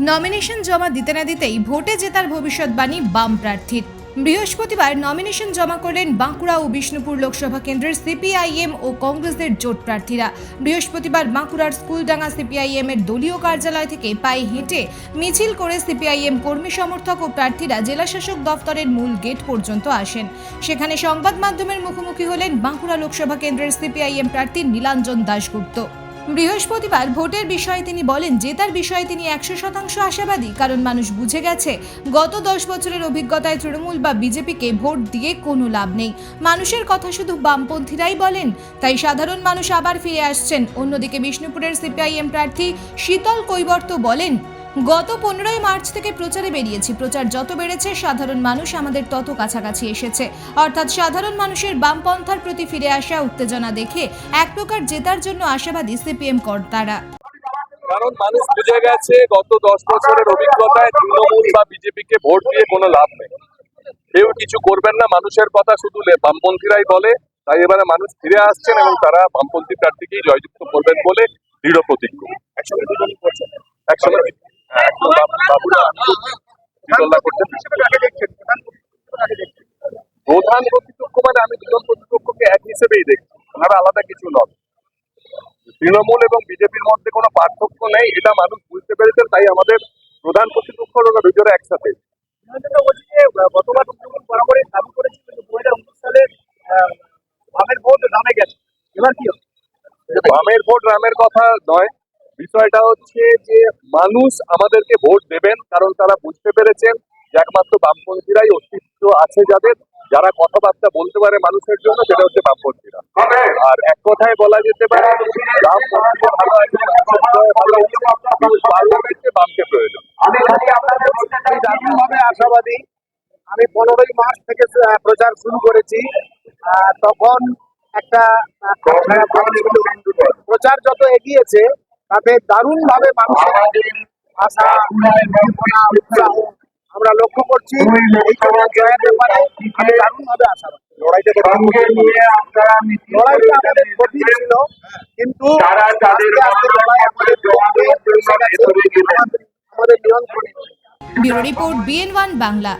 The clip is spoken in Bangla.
নমিনেশন জমা দিতে না দিতেই ভোটে জেতার ভবিষ্যৎবাণী বাম প্রার্থীর। বৃহস্পতিবার নমিনেশন জমা করলেন বাঁকুড়া ও বিষ্ণুপুর লোকসভা কেন্দ্রের সিপিআইএম ও কংগ্রেসের জোট প্রার্থীরা। বৃহস্পতিবার বাঁকুড়ার স্কুলডাঙ্গা সিপিআইএম এর দলীয় কার্যালয় থেকে পায়ে হেঁটে মিছিল করে সিপিআইএম কর্মী সমর্থক ও প্রার্থীরা জেলাশাসক দফতরের মূল গেট পর্যন্ত আসেন। সেখানে সংবাদ মাধ্যমের মুখোমুখি হলেন বাঁকুড়া লোকসভা কেন্দ্রের সিপিআইএম প্রার্থী নীলাঞ্জন দাশগুপ্ত। বৃহস্পতিবার ভোটের বিষয়ে তিনি বলেন, জেতার বিষয়ে তিনি একশো শতাংশ আশাবাদী, কারণ মানুষ বুঝে গেছে, গত দশ বছরের অভিজ্ঞতায় তৃণমূল বা বিজেপিকে ভোট দিয়ে কোনো লাভ নেই। মানুষের কথা শুধু বামপন্থীরাই বলেন, তাই সাধারণ মানুষ আবার ফিরে আসছেন। অন্যদিকে বিষ্ণুপুরের সিপিআইএম প্রার্থী শীতল কৈবর্ত বলেন গত পনেরোই মার্চ থেকে প্রচারে বেরিয়েছি। প্রচার যত বেড়েছে, সাধারণ মানুষ আমাদের তত কাছাকাছি এসেছে। অর্থাৎ সাধারণ মানুষের বামপন্থার প্রতি ফিরে আসা উত্তেজনা দেখে এক প্রকার জেতার জন্য আশাবাদী সিপিএম কর্তারা। কারণ মানুষ বুঝে গেছে, গত দশ বছরের অভিজ্ঞতায় তৃণমূল বা বিজেপিকে ভোট দিয়ে কোনো লাভ নেই। কেউ কিছু করবেন না, মানুষের কথা শুধু বামপন্থীরাই বলে, তাই এবারে মানুষ ফিরে আসছেন এবং তারা বামপন্থী প্রার্থীকেই জয়যুক্ত করবেন বলে দৃঢ় প্রতিজ্ঞ। বিতরণা করছেন প্রধান প্রতিপক্ষ মানে আমি দুজন প্রতিপক্ষকে এক হিসেবেই দেখছি। ওনারা আলাদা কিছু নয় তৃণমূল এবং বিজেপির মধ্যে কোনো পার্থক্য নেই এটা মানুষ বুঝতে পেরেছেন তাই আমাদের প্রধান প্রতিপক্ষ ওরা দুজনে একসাথে। গতবার তৃণমূল বরাবরই দাবি করেছিল যে দু হাজার উনিশ সালে বামের ভোট দামে গেছে। এবার কি হবে? বামের ভোট রামের কথা নয় বিষয়টা হচ্ছে যে মানুষ আমাদেরকে ভোট দেবেন কারণ তারা বুঝতে পেরেছেন যে একমাত্র বামপন্থীরাই অস্তিত্ব আছে যাদের যারা কথাবার্তা বলতে পারে মানুষের জন্য সেটা হচ্ছে বামপন্থীরা। আর এক কথায় বলা যেতে পারে বামপন্থীরা ভালো আছে বিশেষভাবে ভালো পার্লামেন্টে বামকে প্রয়োজন আমি জানি আপনাদের দারুণভাবে আশাবাদী আমি পনেরোই মার্চ থেকে প্রচার শুরু করেছি তখন একটা প্রচার যত এগিয়েছে তাতে মানুষের আশা উদ্দীপনা, উৎসাহ আমরা লক্ষ্য করছি। এই জন্য জয়ের ব্যাপারে আমি দারুণভাবে আশাবাদী লড়াইটা লড়াইটা আমাদের কঠিন ছিল কিন্তু আস্তে আস্তে লড়াই আমাদের নিয়ন্ত্রণে bureau report BN one Bangla.